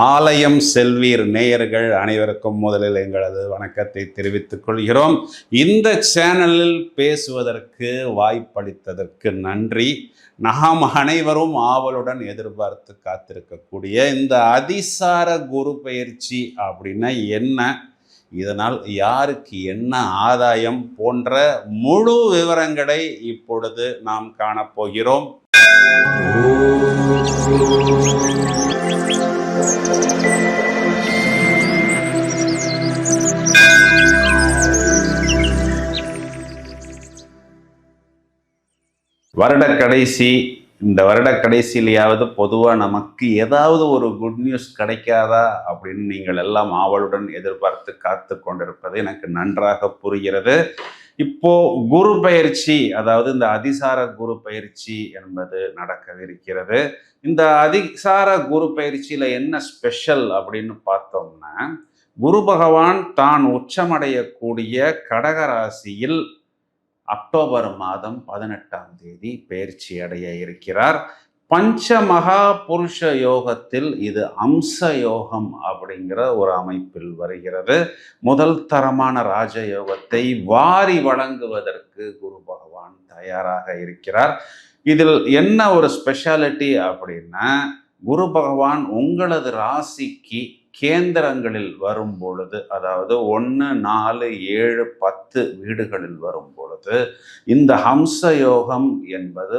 ஆலயம் செல்வீர் நேயர்கள் அனைவருக்கும் முதலில் எங்களது வணக்கத்தை தெரிவித்துக் கொள்கிறோம். இந்த சேனலில் பேசுவதற்கு வாய்ப்பளித்ததற்கு நன்றி. நாம் அனைவரும் ஆவலுடன் எதிர்பார்த்து காத்திருக்கக்கூடிய இந்த அதிசார குரு பயிற்சி அப்படின்னா என்ன? இதனால் யாருக்கு என்ன ஆதாயம் போன்ற முழு விவரங்களை இப்பொழுது நாம் காணப்போகிறோம். வருட கடைசி இந்த வருட கடைசியிலையாவது பொதுவாக நமக்கு ஏதாவது ஒரு குட் நியூஸ் கிடைக்காதா அப்படின்னு நீங்கள் எல்லாம் ஆவலுடன் எதிர்பார்த்து காத்து கொண்டிருப்பது எனக்கு நன்றாக புரிகிறது. இப்போ குரு பயிற்சி அதாவது இந்த அதிசார குரு பயிற்சி என்பது நடக்கவிருக்கிறது. இந்த அதிசார குரு பயிற்சியில என்ன ஸ்பெஷல் அப்படின்னு பார்த்தோம்னா குரு பகவான் தான் உச்சமடையக்கூடிய கடகராசியில் அக்டோபர் மாதம் பதினெட்டாம் தேதி பயிற்சி அடைய இருக்கிறார். பஞ்ச மகா புருஷ யோகத்தில் இது அம்ச யோகம் அப்படிங்கிற ஒரு அமைப்பில் வருகிறது. முதல் தரமான ராஜ யோகத்தை வாரி வழங்குவதற்கு குரு பகவான் தயாராக இருக்கிறார். இதில் என்ன ஒரு ஸ்பெஷாலிட்டி அப்படின்னா குரு பகவான் உங்களது ராசிக்கு கேந்திரங்களில் வரும் பொழுது அதாவது ஒன்று நாலு ஏழு பத்து வீடுகளில் வரும் பொழுது இந்த ஹம்ச யோகம் என்பது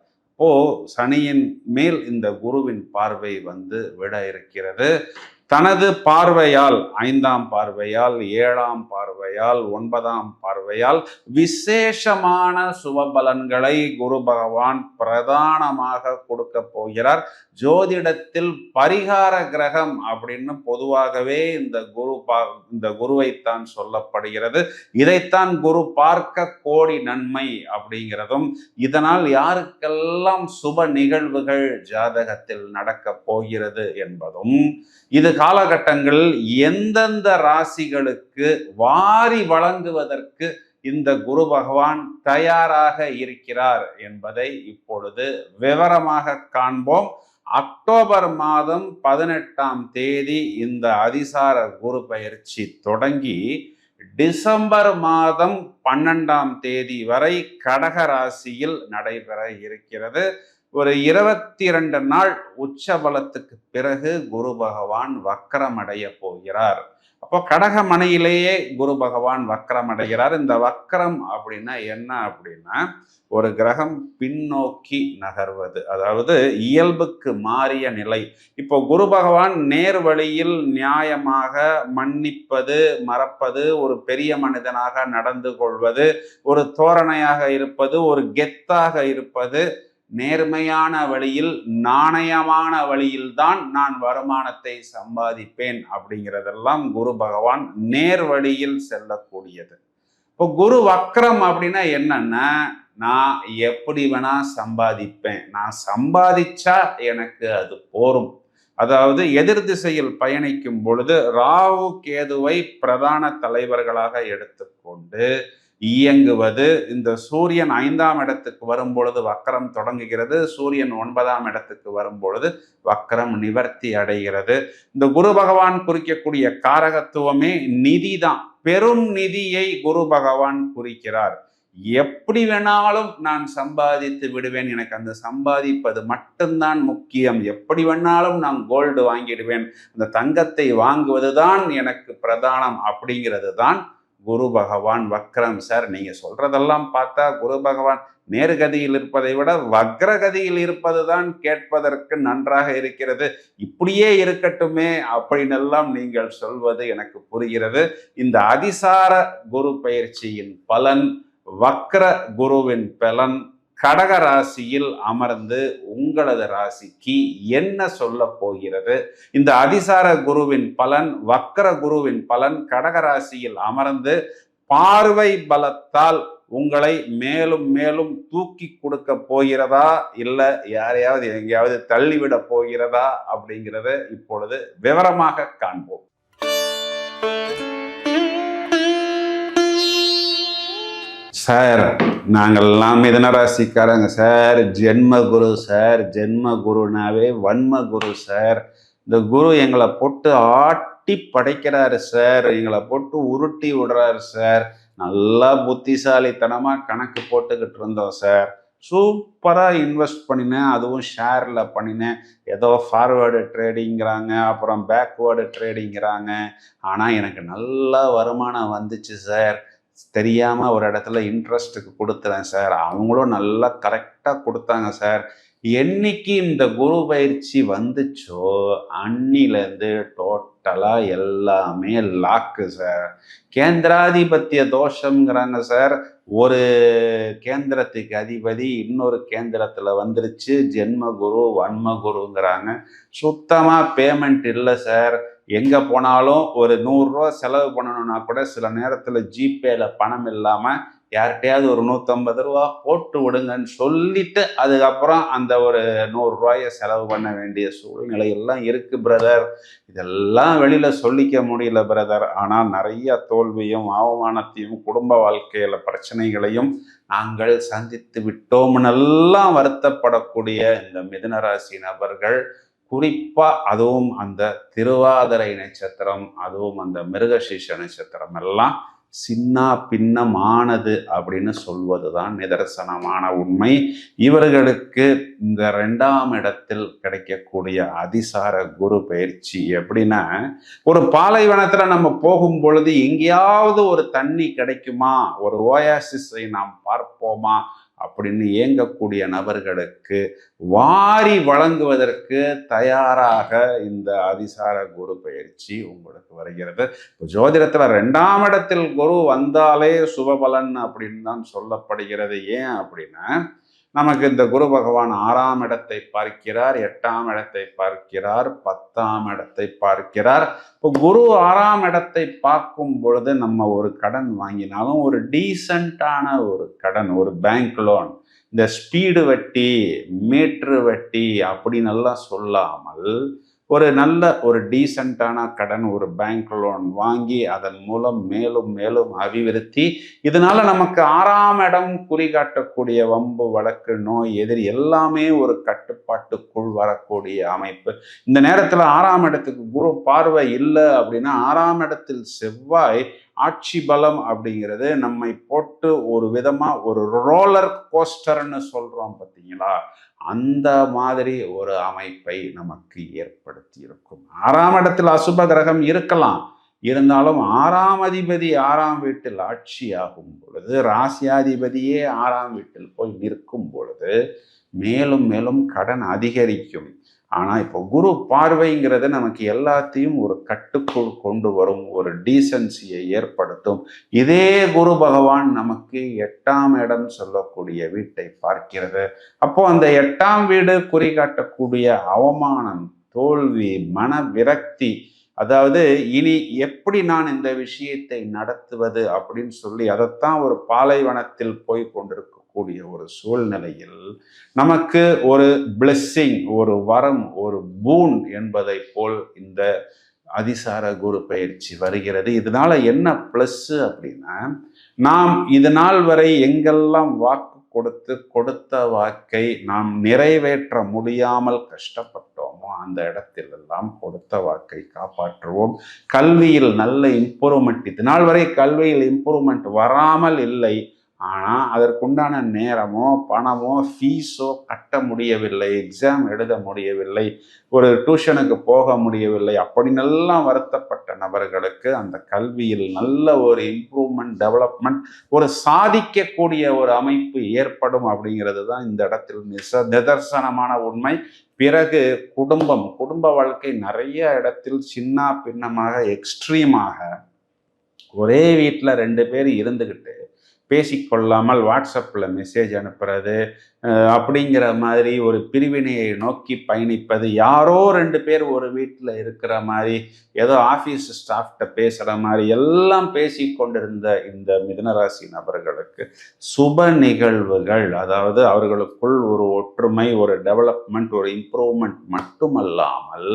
ஓ சனியின் மேல் இந்த குருவின் பார்வை வந்து விட இருக்கிறது. தனது பார்வையால் ஐந்தாம் பார்வையால் ஏழாம் பார்வையால் ஒன்பதாம் பார்வையால் விசேஷமான சுபபலன்களை குரு பகவான் பிரதானமாக கொடுக்க போகிறார். ஜோதிடத்தில் பரிகார கிரகம் அப்படின்னு பொதுவாகவே இந்த குரு பா இந்த குருவைத்தான் சொல்லப்படுகிறது. இதைத்தான் குரு பார்க்க கோடி நன்மை அப்படிங்கிறதும் இதனால் யாருக்கெல்லாம் சுப நிகழ்வுகள் ஜாதகத்தில் நடக்க போகிறது என்பதும் இது காலகட்டங்களில் எந்தெந்த ராசிகளுக்கு வாரி வழங்குவதற்கு இந்த குரு பகவான் தயாராக இருக்கிறார் என்பதை இப்பொழுது விவரமாக காண்போம். அக்டோபர் மாதம் பதினெட்டாம் தேதி இந்த அதிசார குரு பயிற்சி தொடங்கி டிசம்பர் மாதம் பன்னெண்டாம் தேதி வரை கடக ராசியில் நடைபெற இருக்கிறது. ஒரு இருபத்தி ரெண்டு நாள் உச்சபலத்துக்கு பிறகு குரு பகவான் வக்கரமடைய போகிறார். அப்போ கடகமனையிலேயே குரு பகவான் வக்கரம் அடைகிறார். இந்த வக்கரம் அப்படின்னா என்ன அப்படின்னா ஒரு கிரகம் பின்னோக்கி நகர்வது. அதாவது இயல்புக்கு மாறிய நிலை. இப்போ குரு பகவான் நேர் வழியில் நியாயமாக மன்னிப்பது மறப்பது ஒரு பெரிய மனிதனாக நடந்து கொள்வது ஒரு தோரணையாக இருப்பது ஒரு கெத்தாக இருப்பது நேர்மையான வழியில் நாணயமான வழியில்தான் நான் வருமானத்தை சம்பாதிப்பேன் அப்படிங்கிறதெல்லாம் குரு பகவான் நேர் வழியில் செல்லக்கூடியது. இப்போ குரு வக்ரம் அப்படின்னா என்னன்னா நான் எப்படி வேணா சம்பாதிப்பேன். நான் சம்பாதிச்சா எனக்கு அது போரும். அதாவது எதிர் திசையில் பயணிக்கும் பொழுது ராகு கேதுவை பிரதான தலைவர்களாக எடுத்துக்கொண்டு இயங்குவது. இந்த சூரியன் ஐந்தாம் இடத்துக்கு வரும் பொழுது வக்கரம் தொடங்குகிறது. சூரியன் ஒன்பதாம் இடத்துக்கு வரும் பொழுது வக்கரம் நிவர்த்தி அடைகிறது. இந்த குரு பகவான் குறிக்கக்கூடிய காரகத்துவமே நிதி தான் பெரும் நிதியை குரு பகவான் குறிக்கிறார். எப்படி வேணாலும் நான் சம்பாதித்து விடுவேன். எனக்கு அந்த சம்பாதிப்பது மட்டும்தான் முக்கியம். எப்படி வேணாலும் நான் கோல்டு வாங்கிடுவேன். அந்த தங்கத்தை வாங்குவதுதான் எனக்கு பிரதானம் அப்படிங்கிறது தான் குரு பகவான் வக்ரம் சார். நீங்க சொல்றதெல்லாம் பார்த்தா குரு பகவான் நேர்கதியில் இருப்பதை விட வக்ரகதியில் இருப்பது தான் கேட்பதற்கு நன்றாக இருக்கிறது. இப்படியே இருக்கட்டுமே அப்படின்னு எல்லாம் நீங்கள் சொல்வது எனக்கு புரிகிறது. இந்த அதிசார குரு பயிற்சியின் பலன் வக்ர குருவின் பலன் கடக ராசியில் அமர்ந்து உங்களது ராசிக்கு என்ன சொல்ல போகிறது? இந்த அதிசார குருவின் பலன் வக்கர குருவின் பலன் கடக ராசியில் அமர்ந்து பார்வை பலத்தால் உங்களை மேலும் மேலும் தூக்கி கொடுக்க போகிறதா? இல்லை யாரையாவது எங்கேயாவது தள்ளிவிட போகிறதா? அப்படிங்கிறத இப்பொழுது விவரமாக காண்போம். சார் நாங்கள் எல்லாம் மிதன ராசிக்காரங்க சார். ஜென்ம குரு சார் ஜென்ம குருனாவே வன்ம குரு சார். இந்த குரு எங்களை போட்டு ஆட்டி படைக்கிறாரு சார். எங்களை போட்டு உருட்டி விடுறாரு சார். நல்லா புத்திசாலித்தனமாக கணக்கு போட்டுக்கிட்டு இருந்தோம் சார். சூப்பராக இன்வெஸ்ட் பண்ணினேன். அதுவும் ஷேரில் பண்ணினேன். ஏதோ ஃபார்வேர்டு ட்ரேடிங்கிறாங்க அப்புறம் பேக்வேர்டு ட்ரேடிங்கிறாங்க. ஆனால் எனக்கு நல்ல வருமானம் வந்துச்சு சார். தெரியாமல் ஒரு இடத்துல இன்ட்ரெஸ்ட்டுக்கு கொடுத்துறேன் சார் அவங்களும் நல்லா கரெக்டாக கொடுத்தாங்க சார் என்னைக்கு இந்த குரு பயிற்சி வந்துச்சோ அன்னிலேருந்து டோட்டலாக எல்லாமே லாக்கு சார் கேந்திராதிபத்திய தோஷங்கிறாங்க சார் ஒரு கேந்திரத்துக்கு அதிபதி இன்னொரு கேந்திரத்தில் வந்துருச்சு. ஜென்ம குரு வன்ம குருங்கிறாங்க சுத்தமாக பேமெண்ட் இல்லை சார் எங்கே போனாலும் ஒரு நூறுரூவா செலவு பண்ணணும்னா கூட சில நேரத்தில் ஜிபேல பணம் இல்லாமல் யார்கிட்டையாவது ஒரு நூற்றம்பது ரூபா போட்டு விடுங்கன்னு சொல்லிட்டு அதுக்கப்புறம் அந்த ஒரு நூறுரூவாயை செலவு பண்ண வேண்டிய சூழ்நிலை எல்லாம் இருக்குது பிரதர் இதெல்லாம் வெளியில் சொல்லிக்க முடியல பிரதர் ஆனால் நிறைய தோல்வியும் அவமானத்தையும் குடும்ப வாழ்க்கையில் பிரச்சனைகளையும் நாங்கள் சந்தித்து விட்டோம்னெல்லாம் வருத்தப்படக்கூடிய இந்த மிதுனராசி நபர்கள் குறிப்பாக அதுவும் அந்த திருவாதிரை நட்சத்திரம் அதுவும் அந்த மிருகசீஷ நட்சத்திரம் எல்லாம் சின்ன பின்னமானது அப்படின்னு சொல்வது தான் நிதர்சனமான உண்மை. இவர்களுக்கு இந்த ரெண்டாம் இடத்தில் கிடைக்கக்கூடிய அதிசார குரு பயிற்சி எப்படின்னா ஒரு பாலைவனத்துல நம்ம போகும் பொழுது எங்கேயாவது ஒரு தண்ணி கிடைக்குமா? ஒரு ஓயாசிஸை நாம் பார்ப்போமா? அப்படின்னு இயங்கக்கூடிய நபர்களுக்கு வாரி வழங்குவதற்கு தயாராக இந்த அதிசார குரு பயிற்சி உங்களுக்கு வருகிறது. இப்போ ஜோதிடத்தில் ரெண்டாம் இடத்தில் குரு வந்தாலே சுபபலன் அப்படின்னு தான் சொல்லப்படுகிறது. ஏன் அப்படின்னா நமக்கு இந்த குரு பகவான் ஆறாம் இடத்தை பார்க்கிறார் எட்டாம் இடத்தை பார்க்கிறார் பத்தாம் இடத்தை பார்க்கிறார். இப்போ குரு ஆறாம் இடத்தை பார்க்கும் பொழுது நம்ம ஒரு கடன் வாங்கினாலும் ஒரு டீசண்டான ஒரு கடன் ஒரு பேங்க் லோன் இந்த ஸ்பீடு வட்டி மீட்ரு வட்டி அப்படின்னு எல்லாம் சொல்லாமல் ஒரு நல்ல ஒரு டீசெண்டான கடன் ஒரு பேங்க் லோன் வாங்கி அதன் மூலம் மேலும் மேலும் அபிவிருத்தி இதனால நமக்கு ஆறாம் இடம் குறிகாட்டக்கூடிய வம்பு வழக்கு நோய் எதிரி எல்லாமே ஒரு கட்டுப்பாட்டுக்குள் வரக்கூடிய அமைப்பு. இந்த நேரத்தில் ஆறாம் இடத்துக்கு குரு பார்வை இல்லை அப்படின்னா ஆறாம் இடத்தில் செவ்வாய் ஆட்சி பலம் அப்படிங்கிறது நம்மை போட்டு ஒரு விதமா ஒரு ரோலர் கோஸ்டர்னு சொல்றோம் பார்த்தீங்களா? அந்த மாதிரி ஒரு அமைப்பை நமக்கு ஏற்படுத்தி இருக்கும் ஆறாம் இடத்தில் அசுப கிரகம் இருக்கலாம். இருந்தாலும் ஆறாம் அதிபதி ஆறாம் வீட்டில் ஆட்சி ஆகும் பொழுது ராசியாதிபதியே ஆறாம் வீட்டில் போய் நிற்கும் பொழுது மேலும் மேலும் கடன் அதிகரிக்கும். ஆனால் இப்போ குரு பார்வைங்கிறது நமக்கு எல்லாத்தையும் ஒரு கட்டுக்குள் கொண்டு வரும் ஒரு டீசன்சியை ஏற்படுத்தும். இதே குரு பகவான் நமக்கு எட்டாம் இடம் சொல்லக்கூடிய வீட்டை பார்க்கிறது. அப்போ அந்த எட்டாம் வீடு குறிகாட்டக்கூடிய அவமானம் தோல்வி மன விரக்தி அதாவது இனி எப்படி நான் இந்த விஷயத்தை நடத்துவது அப்படின்னு சொல்லி அதைத்தான் ஒரு பாலைவனத்தில் போய் இருக்கக்கூடிய ஒரு சூழ்நிலையில் நமக்கு ஒரு பிளெஸ்ஸிங் ஒரு வரம் ஒரு பூன் என்பதை போல் இந்த அதிசார குரு பயிற்சி வருகிறது. இதனால என்ன ப்ளஸ்ஸு அப்படின்னா நாம் இது நாள் வரை எங்கெல்லாம் வாக்கு கொடுத்து கொடுத்த வாக்கை நாம் நிறைவேற்ற முடியாமல் கஷ்டப்பட்டோமோ அந்த இடத்திலெல்லாம் கொடுத்த வாக்கை காப்பாற்றுவோம். கல்வியில் நல்ல இம்ப்ரூவ்மெண்ட் இது நாள் வரை கல்வியில் இம்ப்ரூவ்மெண்ட் வராமல் இல்லை. ஆனால் அதற்குண்டான நேரமோ பணமோ ஃபீஸோ கட்ட முடியவில்லை எக்ஸாம் எழுத முடியவில்லை ஒரு டியூஷனுக்கு போக முடியவில்லை அப்படின்னெல்லாம் வருத்தப்பட்ட நபர்களுக்கு அந்த கல்வியில் நல்ல ஒரு இம்ப்ரூவ்மெண்ட் டெவலப்மெண்ட் ஒரு சாதிக்கக்கூடிய ஒரு அமைப்பு ஏற்படும் அப்படிங்கிறது தான் இந்த இடத்தில் நிச நிதர்சனமான உண்மை. பிறகு குடும்பம் குடும்ப வாழ்க்கை நிறைய இடத்தில் சின்ன பின்னமாக எக்ஸ்ட்ரீமாக ஒரே வீட்டில் ரெண்டு பேர் இருந்துக்கிட்டு பேசிக்கொள்ளாமல் வாட்ஸ்அப்பில் மெசேஜ் அனுப்புறது அப்படிங்கிற மாதிரி ஒரு பிரிவினையை நோக்கி பயணிப்பது யாரோ ரெண்டு பேர் ஒரு வீட்டில் இருக்கிற மாதிரி ஏதோ ஆஃபீஸ் ஸ்டாஃப்கிட்ட பேசுகிற மாதிரி எல்லாம் பேசி கொண்டிருந்த இந்த மிதனராசி நபர்களுக்கு சுப நிகழ்வுகள் அதாவது அவர்களுக்குள் ஒரு ஒற்றுமை ஒரு டெவலப்மெண்ட் ஒரு இம்ப்ரூவ்மெண்ட் மட்டுமல்லாமல்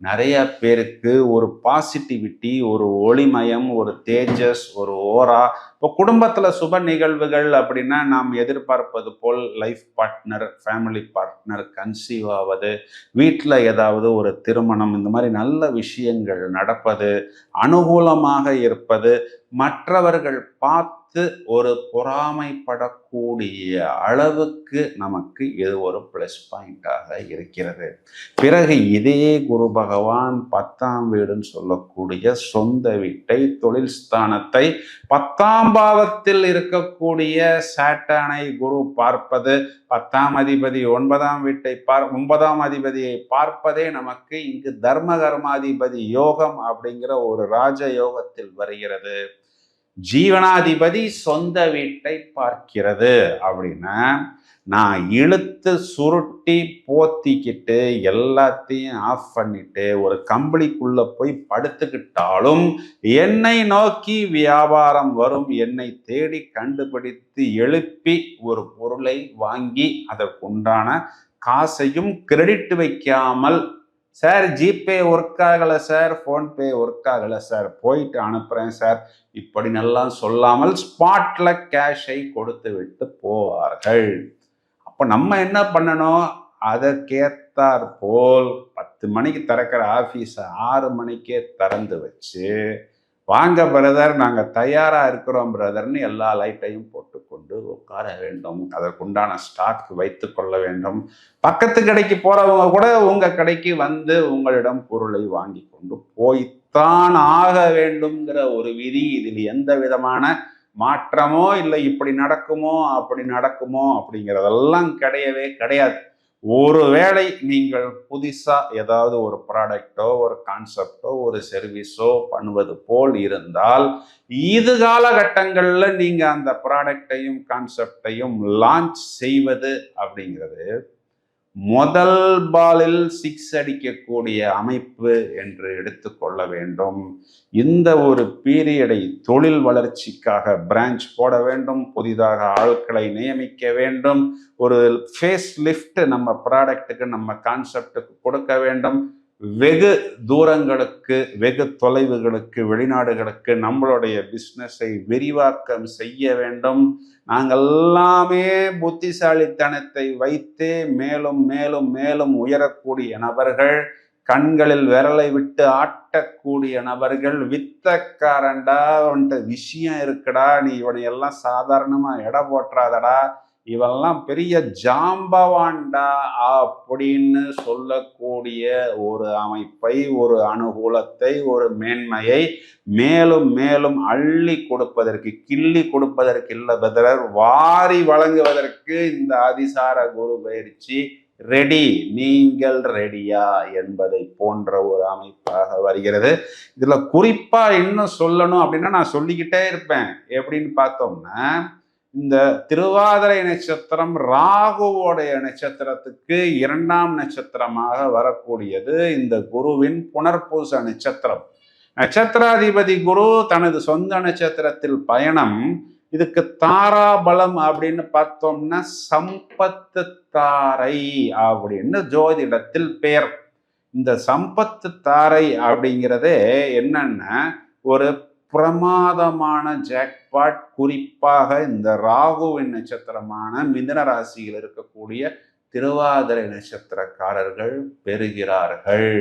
நிறைய பேருக்கு ஒரு பாசிட்டிவிட்டி ஒரு ஒளிமயம் ஒரு தேஜஸ் ஒரு ஓரா. இப்போ குடும்பத்தில் சுப நிகழ்வுகள் அப்படின்னா நாம் எதிர்பார்ப்பது போல் life partner family partner conceive ஆவது வீட்டில் ஏதாவது ஒரு திருமணம் இந்த மாதிரி நல்ல விஷயங்கள் நடப்பது அனுகூலமாக இருப்பது மற்றவர்கள் பார்த்து ஒரு பொறாமைப்படக்கூடிய அளவுக்கு நமக்கு இது ஒரு ப்ளஸ் பாயிண்டாக இருக்கிறது. பிறகு இதே குரு பகவான் பத்தாம் வீடுன்னு சொல்லக்கூடிய சொந்த வீட்டை தொழில் ஸ்தானத்தை பத்தாம் பாவத்தில் இருக்கக்கூடிய சாட்டானை குரு பார்ப்பது பத்தாம் அதிபதி ஒன்பதாம் வீட்டை பார் ஒன்பதாம் அதிபதியை பார்ப்பதே நமக்கு இங்கு தர்ம கர்மாதிபதி யோகம் அப்படிங்கிற ஒரு ராஜ யோகத்தில் வருகிறது. ஜீவனாதிபதி சொந்த வீட்டை பார்க்கிறது அப்படின்னா நான் இழுத்து சுருட்டி போத்திக்கிட்டு எல்லாத்தையும் ஆஃப் பண்ணிட்டு ஒரு கம்பளிக்குள்ள போய் படுத்துக்கிட்டாலும் என்னை நோக்கி வியாபாரம் வரும். என்னை தேடி கண்டுபிடித்து எழுப்பி ஒரு பொருளை வாங்கி அதற்குண்டான காசையும் கிரெடிட் வைக்காமல் சார் ஜிபே ஒர்க் ஆகலை சார். ஃபோன்பே ஒர்க் ஆகலை சார். போயிட்டு அனுப்புகிறேன் சார். இப்படி நல்லா சொல்லாமல் ஸ்பாட்டில் கேஷை கொடுத்து விட்டு போவார்கள். அப்போ நம்ம என்ன பண்ணணும்? அதற்கேத்தார் போல் பத்து மணிக்கு திறக்கிற ஆஃபீஸை ஆறு மணிக்கே திறந்து வச்சு வாங்க பிரதர் நாங்கள் தயாராக இருக்கிறோம் பிரதர்னு எல்லா லைட்டையும் போட்டுக்கொண்டு உட்கார வேண்டும். அதற்குண்டான ஸ்டாக் வைத்து கொள்ள வேண்டும். பக்கத்து கடைக்கு போகிறவங்க கூட உங்கள் கடைக்கு வந்து உங்களிடம் பொருளை வாங்கி கொண்டு போய்த்தான் ஆக வேண்டும்ங்கிற ஒரு விதி. இதில் எந்த விதமான மாற்றமோ இல்லை. இப்படி நடக்குமோ அப்படி நடக்குமோ அப்படிங்கிறதெல்லாம் கிடையவே கிடையாது. ஒருவேளை நீங்கள் புதுசாக ஏதாவது ஒரு ப்ராடக்டோ ஒரு கான்செப்டோ ஒரு சர்வீஸோ பண்ணுவது போல் இருந்தால் இது காலகட்டங்களில் நீங்கள் அந்த ப்ராடக்டையும் கான்செப்டையும் லான்ச் செய்வது அப்படிங்கிறது முதல் பாலில் சிக்ஸ் அடிக்கக்கூடிய அமைப்பு என்று எடுத்துக்கொள்ள வேண்டும். இந்த ஒரு பீரியடை தொழில் வளர்ச்சிக்காக பிரான்ச் போட வேண்டும் புதிதாக ஆட்களை நியமிக்க வேண்டும் ஒரு ஃபேஸ் லிஃப்ட் நம்ம ப்ராடக்ட்டுக்கு நம்ம கான்செப்டுக்கு கொடுக்க வேண்டும். வெகு தூரங்களுக்கு வெகு தொலைவுகளுக்கு வெளிநாடுகளுக்கு நம்மளுடைய பிஸ்னஸை விரிவாக்கம் செய்ய வேண்டும். நாங்கள் எல்லாமே புத்திசாலித்தனத்தை வைத்தே மேலும் மேலும் மேலும் உயரக்கூடிய நபர்கள் கண்களில் விரலை விட்டு ஆட்டக்கூடிய நபர்கள் வித்தக்காரண்டா உன்ட்ட விஷயம் இருக்குடா நீ இவனை எல்லாம் சாதாரணமாக எடை போட்டுறாதடா இவெல்லாம் பெரிய ஜாம்பவாண்டா அப்படின்னு சொல்லக்கூடிய ஒரு அமைப்பை ஒரு அனுகூலத்தை ஒரு மேன்மையை மேலும் மேலும் அள்ளி கொடுப்பதற்கு கிள்ளி கொடுப்பதற்கு இல்லை பதிலர் வாரி வழங்குவதற்கு இந்த அதிசார குரு பயிற்சி ரெடி. நீங்கள் ரெடியா என்பதை போன்ற ஒரு அமைப்பாக வருகிறது. இதில் குறிப்பாக இன்னும் சொல்லணும் அப்படின்னா நான் சொல்லிக்கிட்டே இருப்பேன். எப்படின்னு பார்த்தோம்னா இந்த திருவாதிரை நட்சத்திரம் ராகுவோடைய நட்சத்திரத்துக்கு இரண்டாம் நட்சத்திரமாக வரக்கூடியது இந்த குருவின் புனர்பூச நட்சத்திரம். நட்சத்திராதிபதி குரு தனது சொந்த நட்சத்திரத்தில் பயணம் இதுக்கு தாராபலம் அப்படின்னு பார்த்தோம்னா சம்பத்து தாரை அப்படின்னு ஜோதிடத்தில் பெயர் இந்த சம்பத்து தாரை அப்படிங்கிறதே என்னன்னா ஒரு பிரமாதமான ஜாக்பாட் குறிப்பாக இந்த ராகுவின் நட்சத்திரமான மிதன ராசியில் இருக்கக்கூடிய திருவாதிரை நட்சத்திரக்காரர்கள் பெறுகிறார்கள்.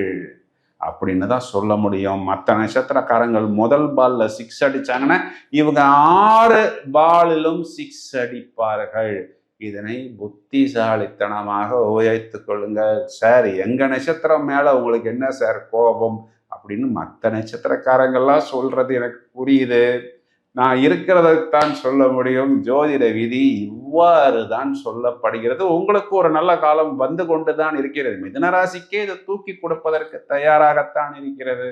அப்படின்னு தான் சொல்ல முடியும். மற்ற நட்சத்திரக்காரங்கள் முதல் பால்ல சிக்ஸ் அடிச்சாங்கன்னா இவங்க ஆறு பாலிலும் சிக்ஸ் அடிப்பார்கள். இதனை புத்திசாலித்தனமாக உபயோகித்துக் கொள்ளுங்கள். சார் எங்க நட்சத்திரம் மேல உங்களுக்கு என்ன சார் கோபம்? அப்படின்னு மற்ற நட்சத்திரக்காரங்கள்லாம் சொல்றது எனக்கு புரியுது. நான் இருக்கிறதான் சொல்ல முடியும். ஜோதிட விதி இவ்வாறு தான் சொல்லப்படுகிறது. உங்களுக்கு ஒரு நல்ல காலம் வந்து கொண்டு தான் இருக்கிறது மிதனராசிக்கே இதை தூக்கி கொடுப்பதற்கு தயாராகத்தான் இருக்கிறது.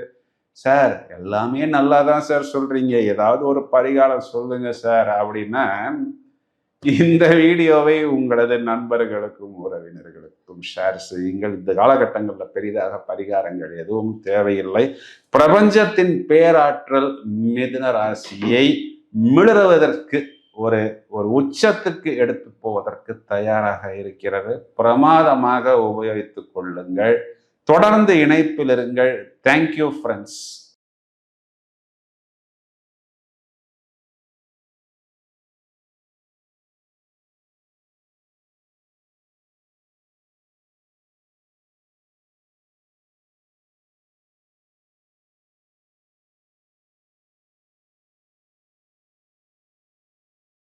சார் எல்லாமே நல்லா தான் சார் சொல்றீங்க. ஏதாவது ஒரு பரிகாரம் சொல்லுங்க சார் அப்படின்னா இந்த வீடியோவை உங்களது நண்பர்களுக்கும் உறவினர்களுக்கும் ஷேர் செய்யுங்கள் இந்த காலகட்டங்களில் பெரிதாக பரிகாரங்கள் எதுவும் தேவையில்லை. பிரபஞ்சத்தின் பேராற்றல் மிதுன ராசியை மிளறுவதற்கு ஒரு ஒரு உச்சத்துக்கு எடுத்து போவதற்கு தயாராக இருக்கிறது. பிரமாதமாக உபயோகித்துக் கொள்ளுங்கள். தொடர்ந்து இணைப்பில் இருங்கள். Thank you friends